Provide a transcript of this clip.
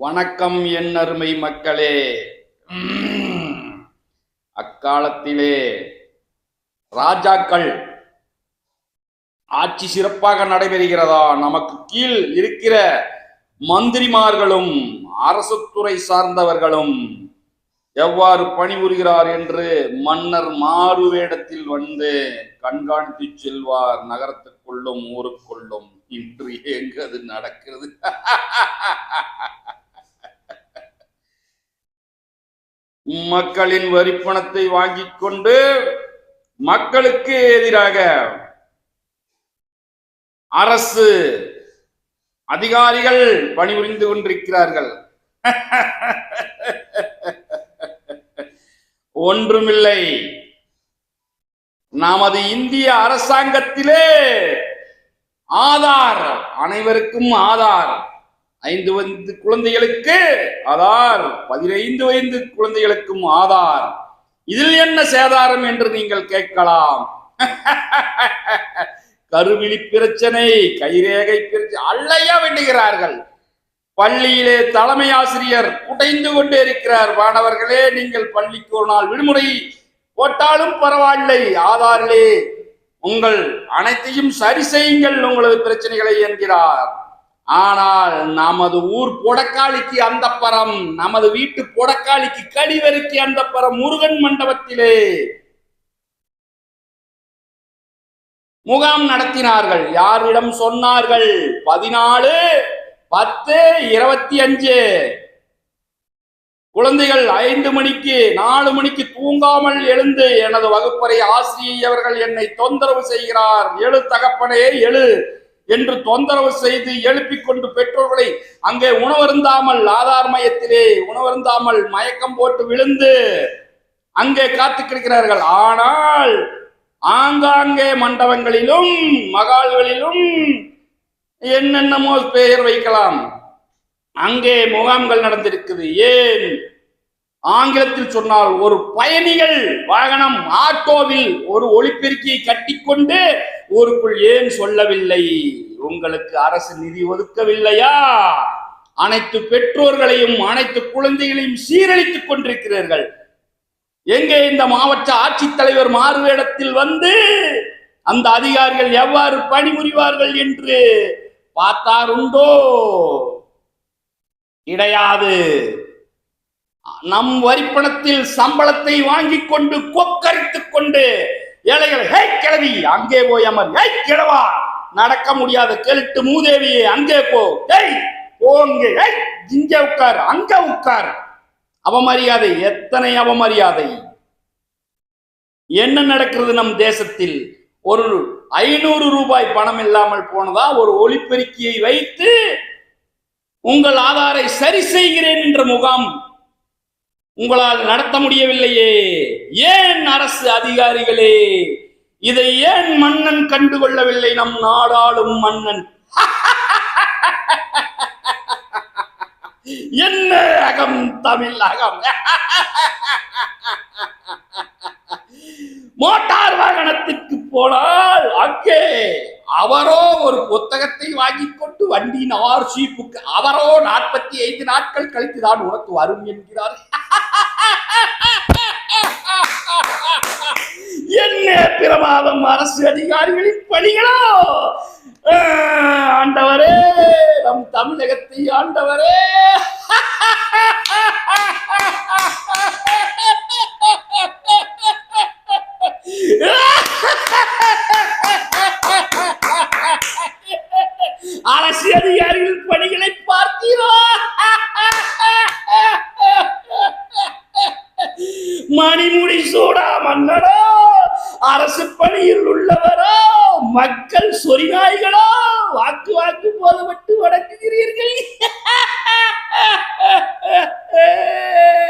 வணக்கம் என் அருமை மக்களே. அக்காலத்திலே ராஜாக்கள் ஆட்சி சிறப்பாக நடைபெறுகிறதா? நமக்கு கீழ் இருக்கிற மந்திரிமார்களும் அரசுத்துறை சார்ந்தவர்களும் எவ்வாறு பணிபுரிகிறார் என்று மன்னர் மாறு வேடத்தில் வந்து கண்காணித்து செல்வார். நகரத்துக்குள்ளும் ஊருக்குள்ளும் இன்று எங்கு அது நடக்கிறது? மக்களின் வரிப்பணத்தை வாங்கிக் கொண்டு மக்களுக்கு எதிராக அரசு அதிகாரிகள் பணிபுரிந்து கொண்டிருக்கிறார்கள். ஒன்றுமில்லை. நமது இந்திய அரசாங்கத்திலே ஆதார் அனைவருக்கும் ஆதார். ஐந்து வயது குழந்தைகளுக்கு ஆதார் பதினைந்து வயது குழந்தைகளுக்கும் ஆதார். இதில் என்ன சேதாரம் என்று நீங்கள் கேட்கலாம். கருவிழி பிரச்சனை கைரேகை பிரச்சனை அல்லையா வேண்டுகிறார்கள். பள்ளியிலே தலைமை ஆசிரியர் குடைந்து கொண்டே இருக்கிறார். மாணவர்களே நீங்கள் பள்ளிக்கு ஒரு நாள் விடுமுறை போட்டாலும் பரவாயில்லை. ஆதாரிலே உங்கள் அனைத்தையும் சரி செய்யுங்கள் உங்களது பிரச்சனைகளை என்கிறார். ஆனால் நமது ஊர் பொடக்காளிக்கு அந்த பரம் நமது வீட்டு பொடக்காளிக்கு கடிவருக்கு அந்த பரம் முருகன் மண்டபத்திலே. முகாம் நடத்தினார்கள். யாரிடம் சொன்னார்கள்? பதினாலு பத்து இருபத்தி அஞ்சு குழந்தைகள் ஐந்து மணிக்கு நாலு மணிக்கு தூங்காமல் எழுந்து எனது வகுப்பறை ஆசிரியவர்கள் என்னை தொந்தரவு செய்கிறார். எழு தகப்பனே எழு. என்று தொந்தரவு செய்து எழுப்பிக் கொண்டு பெற்றோர்களை அங்கே உணவருந்தாமல் ஆதார் மையத்திலே உணவருந்தாமல் மயக்கம் போட்டு விழுந்து அங்கே காத்து கிடக்கிறார்கள் ஆனால் ஆங்காங்கே மண்டபங்களிலும் மகால்களிலும் என்னென்னமோ பெயர் வைக்கலாம். அங்கே முகாம்கள் நடந்திருக்குது. ஏன்? ஆங்கிலத்தில் சொன்னால் ஒரு பயணிகள் வாகனம் ஆட்டோவில் ஒரு ஒளிபெருக்கியை கட்டிக்கொண்டு ஊருக்குள் ஏன் சொல்லவில்லை? உங்களுக்கு அரசு நிதி ஒதுக்கவில்லையா? அனைத்து பெற்றோர்களையும் அனைத்து குழந்தைகளையும் சீரழித்துக் கொண்டிருக்கிறீர்கள். எங்கே இந்த மாவட்ட ஆட்சித்தலைவர் மாறுவேடத்தில் வந்து அந்த அதிகாரிகள் எவ்வாறு பணிபுரிவார்கள் என்று பார்த்தாருண்டோ? கிடையாது. நம் வரிப்பணத்தில் சம்பளத்தை வாங்கி கொண்டு கொக்கரித்துக் கொண்டு ஏழைகள் ஹே கிழவி அங்கே போய் அமர். ஹே கிழவா நடக்க முடியாத கேளுட்டு மூதேவியே அங்கே போ. டேய் போங்க ஹேய் இங்க உட்கார் அங்க உட்கார். அவமரியாதை எத்தனை அவமரியாதை? என்ன நடக்கிறது நம் தேசத்தில்? ஒரு ஐநூறு ரூபாய் பணம் இல்லாமல் போனதா? ஒரு ஒளிப்பெருக்கியை வைத்து உங்கள் ஆதாரை சரி செய்கிறேன் என்ற முகாம் உங்களால் நடத்த முடியவில்லையே. ஏன் அரசு அதிகாரிகளே? இதை ஏன் மன்னன் கண்டுகொள்ளவில்லை நம் நாடாளும் மன்னன்? என்ன அகம் தமிழ் அகம்? மோட்டார் வாகனத்திற்கு போனால் அங்கே அவரோ ஒரு புத்தகத்தை வாங்கிக் கொண்டு வண்டியின் ஆர்சி அவரோ நாற்பத்தி ஐந்து நாட்கள் கழித்து தான் உனக்கு வரும் என்கிறார். என்ன பிரமாதம் அரசு அதிகாரிகளின் பணிகளோ? ஆண்டவரே நம் தமிழகத்தை ஆண்டவரே. மணிமுடி சூடா மன்னரோ அரசு பணியில் உள்ளவரோ மக்கள் சொரிநாய்களோ வாக்கு வாக்கு போதப்பட்டு வணங்குகிறீர்கள்.